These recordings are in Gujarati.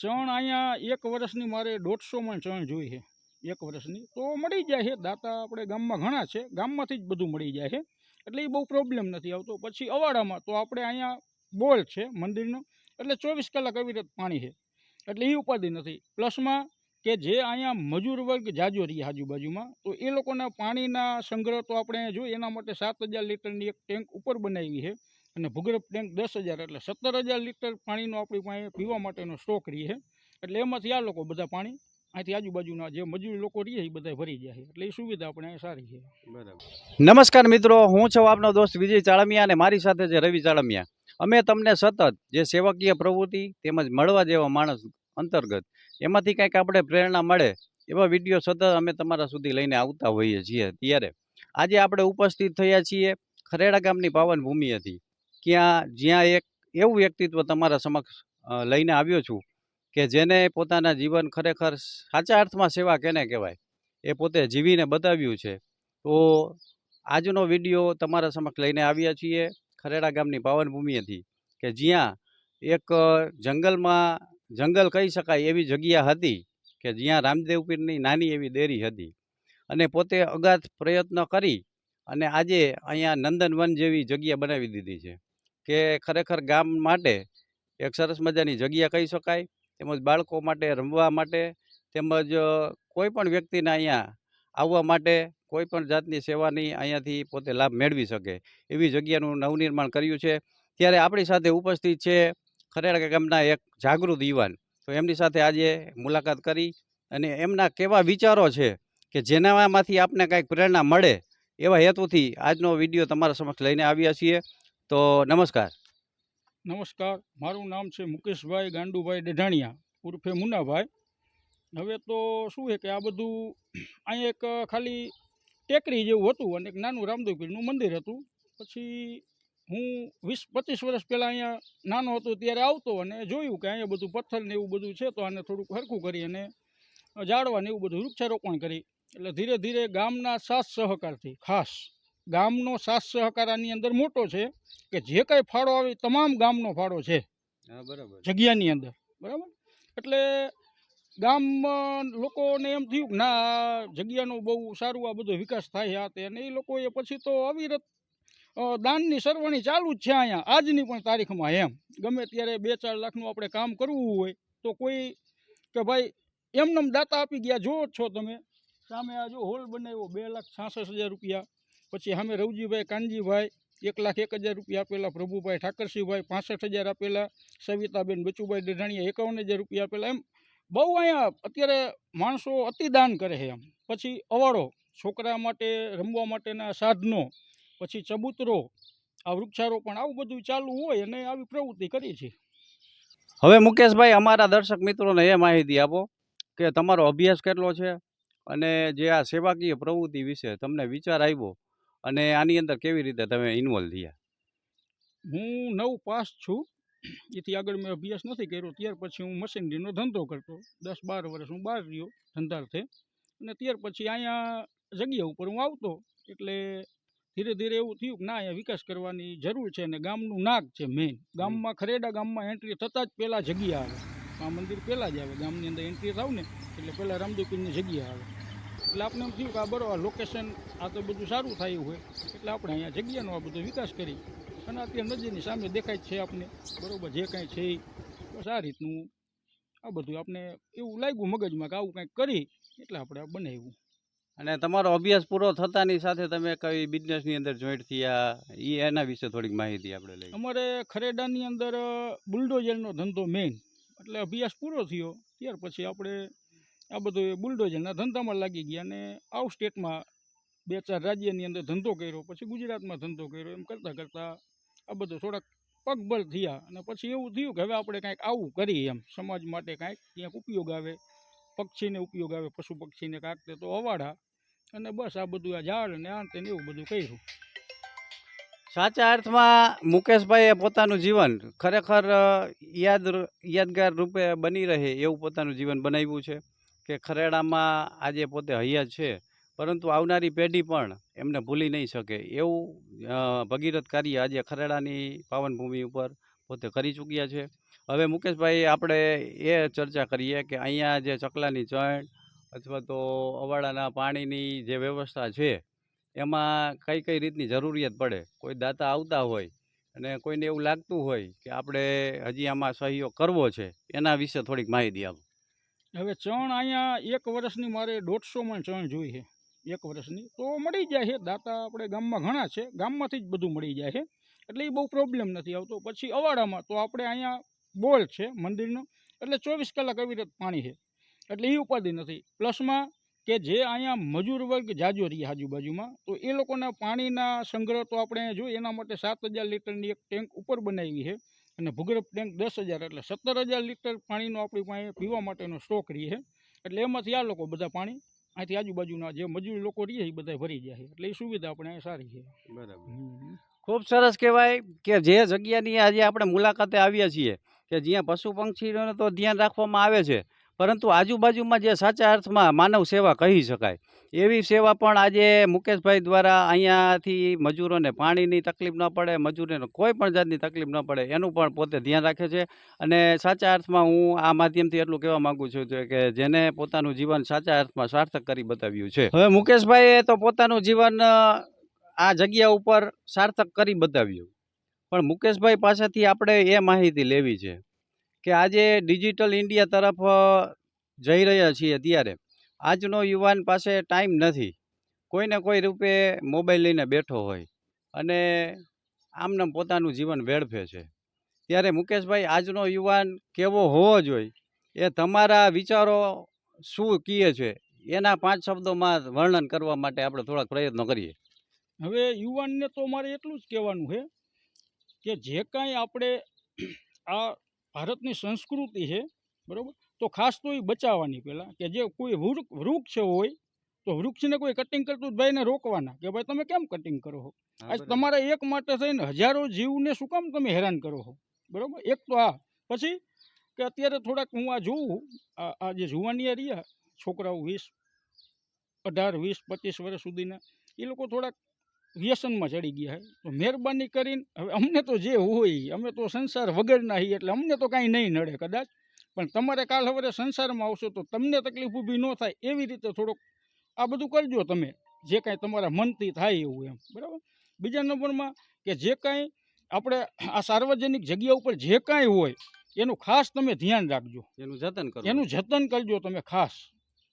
ચણ અહીંયા એક વર્ષની મારે દોઢસો મણ ચણ જોઈ છે, એક વર્ષની. તો મળી જાય છે, દાતા આપણે ગામમાં ઘણા છે, ગામમાંથી જ બધું મળી જાય છે. એટલે એ બહુ પ્રોબ્લેમ નથી આવતો. પછી અવાડામાં તો આપણે અહીંયા બોલ છે, મંદિરનો. એટલે ચોવીસ કલાક અવિરત પાણી છે. એટલે એ ઉપાધિ નથી. પ્લસમાં કે જે અહીંયા મજૂર વર્ગ જાજો રહી આજુબાજુમાં, તો એ લોકોના પાણીના સંગ્રહ તો આપણે જોઈએ, એના માટે સાત હજાર લીટરની એક ટેન્ક ઉપર બનાવી છે. અને ભૂગર્ભ ટેન્ક દસ હજાર એટલે સત્તર હજાર લીટર પાણીનો આપણી પાસે પીવા માટેનો સ્ટોક રહી છે. એટલે એમાંથી આ લોકો બધા પાણી અહીંથી આજુબાજુના જે મજૂર લોકો રહીએ એ બધા ભરી જાય છે. એટલે એ સુવિધા આપણે સારી છે. નમસ્કાર મિત્રો હું છું આપનો દોસ્ત વિજય ચાળમિયા અને મારી સાથે છે રવિ ચાળમિયા. અમે તમને સતત જે સેવકીય પ્રવૃત્તિ તેમજ મળવા જેવા માણસ અંતર્ગત એમાંથી કંઈક આપણે પ્રેરણા મળે એવા વીડિયો સતત અમે તમારા સુધી લઈને આવતા હોઈએ છીએ. ત્યારે આજે આપણે ઉપસ્થિત થયા છીએ ખરેડા ગામની પાવન ભૂમિ હતી. ક્યાં જ્યાં એક એવું વ્યક્તિત્વ તમારા સમક્ષ લઈને આવ્યો છું કે જેને પોતાના જીવન ખરેખર સાચા અર્થમાં સેવા કેને કહેવાય? એ પોતે જીવીને બતાવ્યું છે. તો આજનો વીડિયો તમારા સમક્ષ લઈને આવ્યા છીએ ખરેડા ગામની પાવનભૂમિએથી કે જ્યાં એક જંગલમાં જંગલ કહી શકાય એવી જગ્યા હતી કે જ્યાં રામદેવ પીરની નાની એવી દેરી હતી. અને પોતે અગાધ પ્રયત્ન કરી અને આજે અહીંયા નંદનવન જેવી જગ્યા બનાવી દીધી છે. કે ખરેખર ગામ માટે એક સરસ મજાની જગ્યા કહી શકાય. તેમજ બાળકો માટે, રમવા માટે, તેમજ કોઈ પણ વ્યક્તિને અહીંયા આવવા માટે કોઈ પણ જાતની સેવાની અહીંયાથી પોતે લાભ મેળવી શકે. એવી જગ્યાનું નવનિર્માણ કર્યું છે. ત્યારે આપણી સાથે ઉપસ્થિત છે ખરેડા ગામના એક જાગૃત યુવાન. તો એમની સાથે આજે મુલાકાત કરી અને એમના કેવા વિચારો છે કે જેનામાંથી આપને કાંઈક પ્રેરણા મળે એવા હેતુથી આજનો વીડિયો તમારા સમક્ષ લઈને આવ્યા છીએ. તો નમસ્કાર. નમસ્કાર. મારું નામ છે મુકેશભાઈ ગાંડુભાઈ ડઢાણિયા, ઉર્ફે મુનાભાઈ હવે તો શું છે કે આ બધું અહીં એક ખાલી ટેકરી જેવું હતું અને એક નાનું રામદેવપીરનું મંદિર હતું. પછી હું વીસ પચીસ વર્ષ પહેલાં અહીંયા નાનો હતો ત્યારે આવતો અને જોયું કે અહીંયા બધું પથ્થર ને એવું બધું છે તો આને થોડુંક હરખું કરી અને ઝાડવા ને એવું બધું વૃક્ષારોપણ કરી. એટલે ધીરે ધીરે ગામના સાથ સહકારથી, ખાસ ગામનો સાથ સહકાર આની અંદર મોટો છે કે જે કાંઈ ફાળો આવે તમામ ગામનો ફાળો છે બરાબર. જગ્યાની અંદર. બરાબર? એટલે ગામમાં લોકોને એમ થયું કે ના જગ્યાનો બહુ સારું આ બધો વિકાસ થાય આ તે અને એ લોકોએ પછી તો અવિરત દાનની સરવાણી ચાલુ જ છે અહીંયા. આજની પણ તારીખમાં એમ. ગમે ત્યારે બે ચાર લાખનું આપણે કામ કરવું હોય તો કોઈ કે ભાઈ એમને દાતા આપી ગયા જુઓ જ છો તમે. સામે આ જો હોલ બનાવ્યો બે લાખ છાસઠ હજાર રૂપિયા. પછી સામે રવજીભાઈ કાનજીભાઈ, એક લાખ એક હજાર રૂપિયા આપેલા પ્રભુભાઈ ઠાકરસિંહભાઈ, પાસઠ હજાર આપેલા સવિતાબેન બચુભાઈ ડઢાણીયા એકાવન હજાર રૂપિયા આપેલા. એમ બહુ અહીંયા અત્યારે માણસો અતિદાન કરે છે એમ. પછી અવાડો છોકરા માટે, રમવા માટેના સાધનો, પછી ચબૂતરો, આ વૃક્ષારોપણ, આવું બધું ચાલુ હોય અને આવી પ્રવૃત્તિ કરી છે. હવે મુકેશભાઈ, અમારા દર્શક મિત્રોને એ માહિતી આપો કે તમારો અભ્યાસ કેટલો છે અને જે આ સેવાકીય પ્રવૃત્તિ વિશે તમને વિચાર આવ્યો અને આની અંદર કેવી રીતે તમે ઇન્વોલ્વ થયા? હું નવ પાસ છું. એથી આગળ મેં અભ્યાસ નથી કર્યો. ત્યાર પછી હું મશીનરીનો ધંધો કરતો. દસ બાર વર્ષ હું બહાર રહ્યો ધંધાર્થે. અને ત્યાર પછી અહીંયા જગ્યા ઉપર હું આવતો. એટલે ધીરે ધીરે એવું થયું કે ના અહીંયા વિકાસ કરવાની જરૂર છે અને ગામનું નાક છે મેઇન ગામમાં ખરેડા ગામમાં એન્ટ્રી થતાં જ પહેલાં જગ્યા આવે. આ મંદિર પહેલાં જ આવે. ગામની અંદર એન્ટ્રી થાવ ને એટલે પહેલાં રામદેવપીરની જગ્યા આવે. એટલે આપણે એમ થયું કે આ બરોબર લોકેશન આ તો બધું સારું થયું હોય. એટલે આપણે અહીંયા જગ્યાનો આ બધો વિકાસ કરી. અને અત્યારે નજીકની સામે દેખાય જ છે આપને. બરોબર જે કાંઈ છે બસ આ રીતનું આ બધું આપણે એવું લાગ્યું મગજમાં કે આવું કંઈક કરી એટલે આપણે આ બનાવ્યું. અને તમારો અભ્યાસ પૂરો થતાની સાથે તમે કઈ બિઝનેસની અંદર જોઈન્ટ થયા? એ એના વિશે થોડીક માહિતી આપણે લઈએ. અમારે ખરેડાની અંદર બુલડોઝરનો ધંધો મેઇન એટલે અભ્યાસ પૂરો થયો. ત્યાર પછી આપણે આ બધું બુલડોઝરના ધંધામાં લાગી ગયા અને આઉટ સ્ટેટમાં બે ચાર રાજ્યની અંદર ધંધો કર્યો, પછી ગુજરાતમાં ધંધો કર્યો, એમ કરતાં કરતાં આ બધું થોડાક પગભર થયા અને પછી એવું થયું કે હવે આપણે કાંઈક આવું કરીએ એમ, સમાજ માટે કાંઈક ક્યાંક ઉપયોગ આવે, પક્ષીને ઉપયોગ આવે, પશુ પક્ષીને કાંઈક તો અવાડા, અને બસ આ બધું આ ઝાડ અને આ તેને એવું બધું કર્યું. સાચા અર્થમાં મુકેશભાઈએ પોતાનું જીવન ખરેખર યાદ યાદગાર રૂપે બની રહે એવું પોતાનું જીવન બનાવ્યું છે. કે ખરેડામાં આજે પોતે હૈયા છે, પરંતુ આવનારી પેઢી પણ એમને ભૂલી નહીં શકે. એવું ભગીરથ કાર્ય આજે ખરેડાની પાવનભૂમિ ઉપર પોતે કરી ચૂક્યા છે. હવે મુકેશભાઈ, આપણે એ ચર્ચા કરીએ કે અહીંયા જે ચકલાની ચણ અથવા તો અવાડાના પાણીની જે વ્યવસ્થા છે, એમાં કઈ કઈ રીતની જરૂરિયાત પડે? કોઈ દાતા આવતા હોય અને કોઈને એવું લાગતું હોય કે આપણે હજી આમાં સહયોગ કરવો છે, એના વિશે થોડીક માહિતી આપો. હવે ચણ અહીંયા એક વર્ષની મારે દોઢસો મણ ચણ જોઈ છે, એક વર્ષની. તો મળી જાય છે, દાતા આપણે ગામમાં ઘણા છે, ગામમાંથી જ બધું મળી જાય છે. એટલે એ બહુ પ્રોબ્લેમ નથી આવતો. પછી અવાડામાં તો આપણે અહીંયા બોલ છે, મંદિરનો. એટલે ચોવીસ કલાક આવી રીતે પાણી છે. એટલે એ ઉપાધિ નથી. પ્લસમાં કે જે અહીંયા મજૂર વર્ગ જાજો રહી આજુબાજુમાં, તો એ લોકોના પાણીના સંગ્રહ તો આપણે જોઈએ એના માટે સાત હજાર લીટરની એક ટેન્ક ઉપર બનાવી છે. અને ભૂગર્ભ ટેન્ક દસ હજાર એટલે સત્તર હજાર લીટર પાણીનો આપણી પાસે પીવા માટેનો સ્ટોક રહીએ એટલે એમાંથી આ લોકો બધા પાણી અહીંથી આજુબાજુના જે મજૂર લોકો રહીએ એ બધા ભરી જાય છે. એટલે એ સુવિધા આપણે સારી છે. બરાબર. ખૂબ સરસ કહેવાય કે જે જગ્યાની આજે આપણે મુલાકાતે આવ્યા છીએ કે જ્યાં પશુ પંક્ષીઓને તો ધ્યાન રાખવામાં આવે છે પરંતુ આજુબાજુમાં જે સાચા અર્થમાં માનવ સેવા કહી શકાય, એવી સેવા પણ આજે મુકેશભાઈ દ્વારા અહીંયાથી મજૂરોને પાણીની તકલીફ ન પડે, મજૂરોને કોઈ પણ જાતની તકલીફ ન પડે, એનું પણ પોતે ધ્યાન રાખે છે. અને સાચા અર્થમાં હું આ માધ્યમથી એટલું કહેવા માંગુ છું કે જેને પોતાનું જીવન સાચા અર્થમાં સાર્થક કરી બતાવ્યું છે. હવે મુકેશભાઈએ તો પોતાનું જીવન આ જગ્યા ઉપર સાર્થક કરી બતાવ્યું. પણ મુકેશભાઈ પાસેથી આપણે એ માહિતી લેવી છે. કે આજે ડિજિટલ ઇન્ડિયા તરફ જઈ રહ્યા છીએ ત્યારે આજનો યુવાન પાસે ટાઈમ નથી. કોઈને કોઈ રૂપે મોબાઈલ લઈને બેઠો હોય અને આમને પોતાનું જીવન વેડફે છે. ત્યારે મુકેશભાઈ, આજનો યુવાન કેવો હોવો જોઈએ? એ તમારા વિચારો શું કહે છે? એના પાંચ શબ્દોમાં વર્ણન કરવા માટે આપણે થોડાક પ્રયત્નો કરીએ. હવે યુવાનને તો મારે એટલું જ કહેવાનું છે કે જે કાંઈ આપણે આ ભારતની સંસ્કૃતિ છે બરાબર? તો ખાસ તો એ બચાવવાની પહેલાં કે જે કોઈ વૃક્ષ વૃક્ષ હોય તો વૃક્ષને કોઈ કટિંગ કરતું ભાઈને રોકવાના કે ભાઈ તમે કેમ કટિંગ કરો છો? આજ તમારા એક માટે થઈને હજારો જીવને શું કામ તમે હેરાન કરો છો? બરાબર? એક તો આ. પછી કે અત્યારે થોડાક હું આ જોઉં આ આ જે જુવાનિયા રહ્યા છોકરાઓ વીસ અઢાર વીસ પચીસ વર્ષ સુધીના એ લોકો થોડાક વ્યસનમાં ચડી ગયા છે તો મહેરબાની કરીને હવે અમને તો જે હોય અમે તો સંસાર વગરના છીએ એટલે અમને તો કાંઈ નહીં નડે કદાચ. પણ તમારે કાલ સવારે સંસારમાં આવશો તો તમને તકલીફ ઊભી ન થાય એવી રીતે થોડોક આ બધું કરજો તમે. જે કાંઈ તમારા મનથી થાય એવું એમ. બરાબર? બીજા નંબરમાં કે જે કાંઈ આપણે આ સાર્વજનિક જગ્યા ઉપર જે કાંઈ હોય એનું ખાસ તમે ધ્યાન રાખજો. એનું જતન કરો. એનું જતન કરજો તમે ખાસ.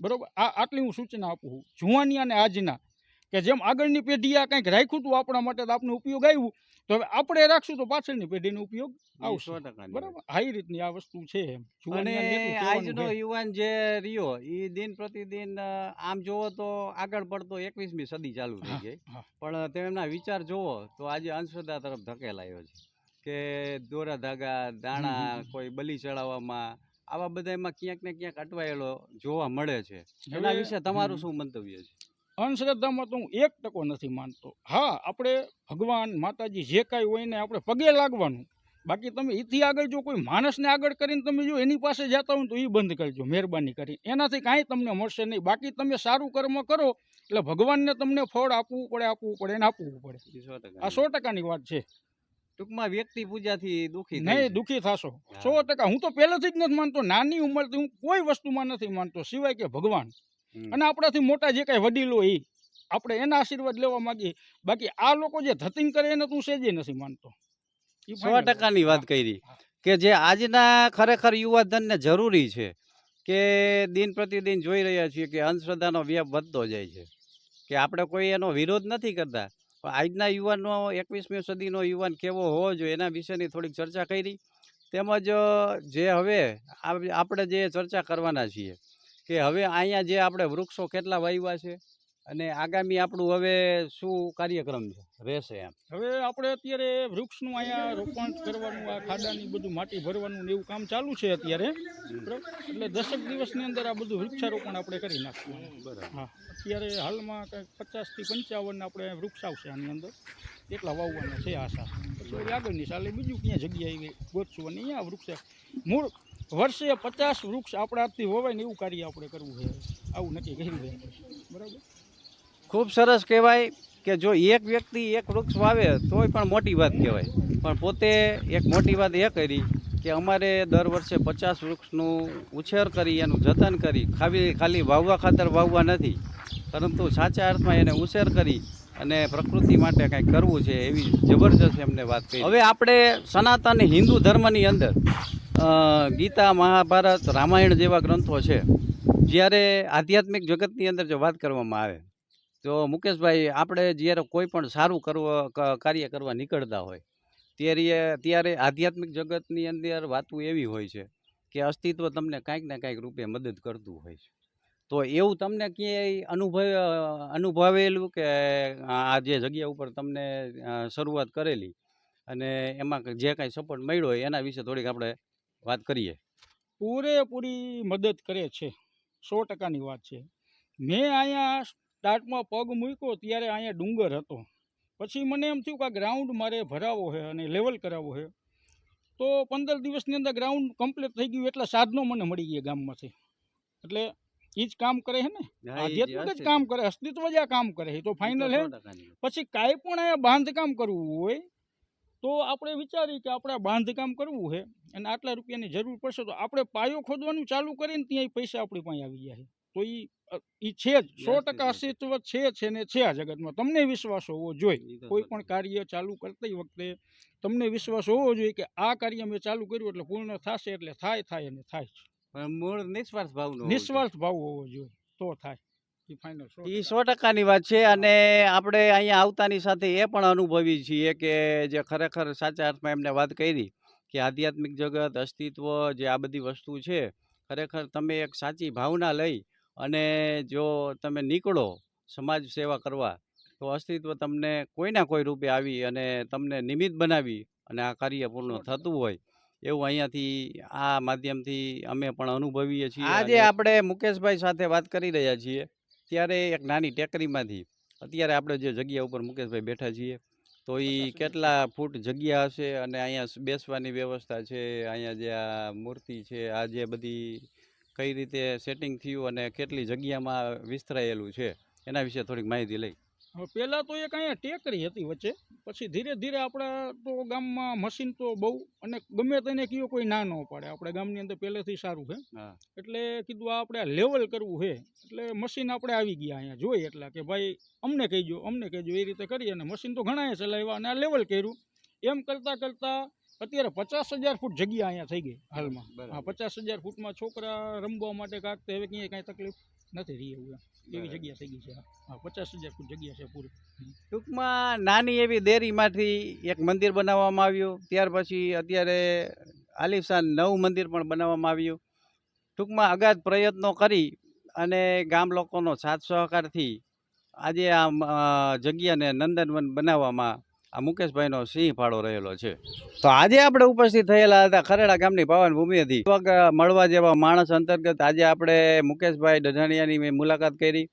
બરાબર? આ આટલી હું સૂચના આપું છું. જુવાની અને આજના કે જેમ આગળની પેઢી આ કંઈક રાખ્યું હતું આપણા માટે તો આપણે ઉપયોગ આવ્યું તો હવે આપણે રાખશું તો પાછળની પેઢીનો ઉપયોગ આવશે. બરાબર? આ રીતની આ વસ્તુ છે અને આજનો યુવાન જે રહ્યો એ દિન પ્રતિદિન આમ જોવો તો આગળ પડતો એકવીસમી સદી ચાલુ થઈ જાય ગઈ. પણ તેમના વિચાર જોવો તો આજે અંધશ્રદ્ધા તરફ ધકેલાયો છે. કે દોરા ધાગા દાણા. કોઈ બલી ચડાવવામાં આવા બધામાં ક્યાંક ને ક્યાંક અટવાયેલો જોવા મળે છે. એના વિશે તમારું શું મંતવ્ય છે? અંધશ્રદ્ધામાં તો હું એક ટકો નથી માનતો. હા આપણે ભગવાન માતાજી જે કાંઈ હોય ને આપણે પગે લાગવાનું. બાકી તમે એથી આગળ જો કોઈ માણસને આગળ કરીને તમે જો એની પાસે જતા હોય તો એ બંધ કરજો મહેરબાની કરી એનાથી કાંઈ તમને મળશે નહીં. બાકી તમે સારું કર્મ કરો એટલે ભગવાનને તમને ફળ આપવું પડે આપવું પડે એને આપવું પડે. આ સો ટકાની વાત છે. ટૂંકમાં વ્યક્તિ પૂજાથી દુઃખી નહીં દુઃખી થશો. સો ટકા. હું તો પહેલેથી જ નથી માનતો. નાની ઉંમરથી હું કોઈ વસ્તુમાં નથી માનતો. સિવાય કે ભગવાન. અને આપણાથી મોટા જે કાંઈ વડીલો એ આપણે એના આશીર્વાદ લેવા માંગીએ. બાકી આ લોકો જે ધતિંગ કરે એને તું સેજે નથી માનતો. સો ટકાની વાત કરી. કે જે આજના ખરેખર યુવાધનને જરૂરી છે કે દિન પ્રતિદિન જોઈ રહ્યા છીએ કે અંધશ્રદ્ધાનો વ્યાપ વધતો જાય છે. કે આપણે કોઈ એનો વિરોધ નથી કરતા. પણ આજના યુવાનનો એકવીસમી સદીનો યુવાન કેવો હોવો જોઈએ એના વિશેની થોડીક ચર્ચા કરી. તેમજ જે હવે આપણે જે ચર્ચા કરવાના છીએ કે હવે અહીંયા જે આપણે વૃક્ષો કેટલા વાવ્યા છે અને આગામી આપણું હવે શું કાર્યક્રમ છે? રહેશે એમ. હવે આપણે અત્યારે વૃક્ષનું અહીંયા રોપણ કરવાનું આ ખાડાની બધું માટી ભરવાનું એવું કામ ચાલુ છે અત્યારે. બરાબર? એટલે દસક દિવસની અંદર આ બધું વૃક્ષારોપણ આપણે કરી નાખશું. બરાબર. હા. અત્યારે હાલમાં કંઈક પચાસથી પંચાવન આપણે વૃક્ષ આવશે આની અંદર. એટલા વાવવાના છે આશા. પછી આગળની સાલે બીજું ક્યાં જગ્યા એવી ગોતશું? અને અહીંયા વૃક્ષ મૂળ વર્ષે પચાસ વૃક્ષ આપણા હોવાય ને એવું કાર્ય આપણે કરવું છે. આવું નક્કી કર્યું છે. બરાબર? ખૂબ સરસ કહેવાય કે જો એક વ્યક્તિ એક વૃક્ષ વાવે તોય પણ મોટી વાત કહેવાય. પણ પોતે એક મોટી વાત એ કરી કે અમારે દર વર્ષે પચાસ વૃક્ષનું ઉછેર કરી એનું જતન કરી. ખાલી ખાલી વાવવા ખાતર વાવવા નથી પરંતુ સાચા અર્થમાં એને ઉછેર કરી અને પ્રકૃતિ માટે કંઈક કરવું છે એવી જબરજસ્ત એમને વાત કરી. હવે આપણે સનાતન હિન્દુ ધર્મની અંદર ગીતા મહાભારત રામાયણ જેવા ગ્રંથો છે. જ્યારે આધ્યાત્મિક જગતની અંદર જો વાત કરવામાં આવે, તો મુકેશભાઈ, આપણે જ્યારે કોઈ પણ સારું કરવા કાર્ય કરવા નીકળતા હોય, ત્યારે ત્યારે આધ્યાત્મિક જગતની અંદર વાતું એવી હોય છે કે અસ્તિત્વ તમને કાંઈક ને કાંઈક રૂપે મદદ કરતું હોય છે. તો એવું તમને ક્યાંય અનુભવ, અનુભવેલું કે આ જે જગ્યા ઉપર તમને શરૂઆત કરેલી અને એમાં જે કાંઈ સપોર્ટ મળ્યો હોય એના વિશે થોડીક આપણે વાત કરીએ? પૂરેપૂરી મદદ કરે છે. સો ટકાની વાત છે. મેં અહીંયા સ્ટાર્ટમાં પગ મૂક્યો ત્યારે અહીંયા ડુંગર હતો. પછી મને એમ થયું કે આ ગ્રાઉન્ડ મારે ભરાવો છે અને લેવલ કરાવવો છે તો પંદર દિવસની અંદર ગ્રાઉન્ડ કમ્પ્લીટ થઈ ગયું એટલા સાધનો મને મળી ગયા ગામમાંથી. એટલે એ જ કામ કરે છે ને? આધ્યાત્મિક જ કામ કરે અસ્તિત્વ જ આ કામ કરે. છે તો ફાઇનલ હે. પછી કાંઈ પણ અહીંયા બાંધકામ કરવું હોય તો આપણે વિચારીએ કે આપણે બાંધકામ કરવું છે અને આટલા રૂપિયાની જરૂર પડશે તો આપણે પાયો ખોદવાનું ચાલુ કરીને ત્યાં પૈસા આપણી પાસે આવી જાય તો એ એ છે જ. સો ટકા અસ્તિત્વ છે છે ને છે આ જગતમાં. તમને વિશ્વાસ હોવો જોઈએ. કોઈ પણ કાર્ય ચાલુ કરતી વખતે તમને વિશ્વાસ હોવો જોઈએ કે આ કાર્ય મેં ચાલુ કર્યું એટલે પૂર્ણ થશે એટલે થાય થાય અને થાય. મૂળ નિસ્વાર્થ ભાવ નિસ્વાર્થ ભાવ હોવો જોઈએ તો થાય. એ સો ટકાની વાત છે અને આપણે અહીંયા આવતાની સાથે એ પણ અનુભવી છીએ કે જે ખરેખર સાચા અર્થમાં એમને વાત કરી કે આધ્યાત્મિક જગત અસ્તિત્વ જે આ બધી વસ્તુ છે ખરેખર તમે એક સાચી ભાવના લઈ અને જો તમે નીકળો સમાજ સેવા કરવા તો અસ્તિત્વ તમને કોઈના કોઈ રૂપે આવી અને તમને નિમિત્ત બનાવી અને આ કાર્ય પૂર્ણ થતું હોય. એવું અહીંયાથી આ માધ્યમથી અમે પણ અનુભવીએ છીએ આજે આપણે મુકેશભાઈ સાથે વાત કરી રહ્યા છીએ. ત્યારે એક નાની ટેકરીમાંથી અત્યારે આપણે જે જગ્યા ઉપર મુકેશભાઈ બેઠા છીએ તો એ કેટલા ફૂટ જગ્યા હશે અને અહીંયા બેસવાની વ્યવસ્થા છે અહીંયા જે આ મૂર્તિ છે આ જે બધી કઈ રીતે સેટિંગ થયું અને કેટલી જગ્યામાં વિસ્તરાયેલું છે એના વિશે થોડીક માહિતી લઈ. પહેલાં તો એક અહીંયા ટેકરી હતી વચ્ચે. પછી ધીરે ધીરે આપણા તો ગામમાં મશીન તો બહુ અને ગમે તેને કયો કોઈ ના ન પાડે. આપણે ગામની અંદર પહેલેથી સારું છે. એટલે કીધું આ આપણે લેવલ કરવું છે. એટલે મશીન આપણે આવી ગયા અહીંયા જોઈએ એટલા કે ભાઈ અમને કહીજો અમને કહેજો. એ રીતે કરી અને મશીન તો ઘણાએ ચલાવ્યા અને આ લેવલ કર્યું. એમ કરતાં કરતાં અત્યારે પચાસ હજાર ફૂટ જગ્યા અહીંયા થઈ ગઈ હાલમાં. હા. પચાસ હજાર ફૂટમાં છોકરા રમવા માટે કાંક હવે ક્યાંય કાંઈ તકલીફ નથી રહી એવું એવી જગ્યા થઈ ગઈ છે પચાસ હજાર ફૂટ જગ્યા છે પૂરી. ટૂંકમાં નાની એવી દેરીમાંથી એક મંદિર બનાવવામાં આવ્યું. ત્યાર પછી અત્યારે આલિશાન નવું મંદિર પણ બનાવવામાં આવ્યું. ટૂંકમાં અગાધ પ્રયત્નો કરી અને ગામ લોકોનો સાથ સહકારથી આજે આ જગ્યાને નંદનવન બનાવવામાં આ મુકેશભાઈનો સિંહ ફાળો રહેલો છે. તો આજે આપણે ઉપસ્થિત થયેલા હતા ખરેડા ગામની પાવન ભૂમિ હતી મળવા જેવા માણસ અંતર્ગત આજે આપણે મુકેશભાઈ ડઢાણિયાની મેં મુલાકાત કરી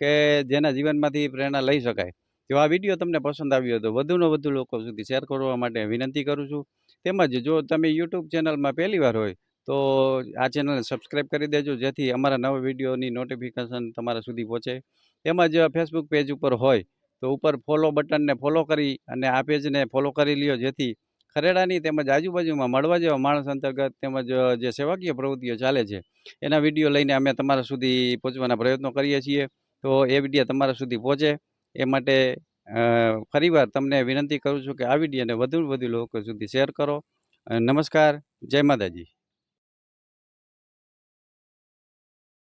કે જેના જીવનમાંથી પ્રેરણા લઈ શકાય. જો આ વીડિયો તમને પસંદ આવ્યો તો વધુને વધુ લોકો સુધી શેર કરવા માટે વિનંતી કરું છું. તેમજ જો તમે યુટ્યુબ ચેનલમાં પહેલીવાર હોય તો આ ચેનલને સબસ્ક્રાઈબ કરી દેજો, જેથી અમારા નવા વિડીયોની નોટિફિકેશન તમારા સુધી પહોંચે. તેમજ ફેસબુક પેજ ઉપર હોય તો ઉપર ફોલો બટનને ફોલો કરી અને આ પેજને ફોલો કરી લ્યો, જેથી ખરેડાની તેમજ આજુબાજુમાં મળવા જેવા માણસ અંતર્ગત તેમજ જે સેવાકીય પ્રવૃત્તિઓ ચાલે છે, એના વીડિયો લઈને અમે તમારા સુધી પહોંચવાના પ્રયત્નો કરીએ છીએ. તો એ વીડિયો તમારા સુધી પહોંચે. એ માટે ફરીવાર તમને વિનંતી કરું છું કે આ વિડીયોને વધુ વધુ લોકો સુધી શેર કરો. નમસ્કાર. જય માતાજી.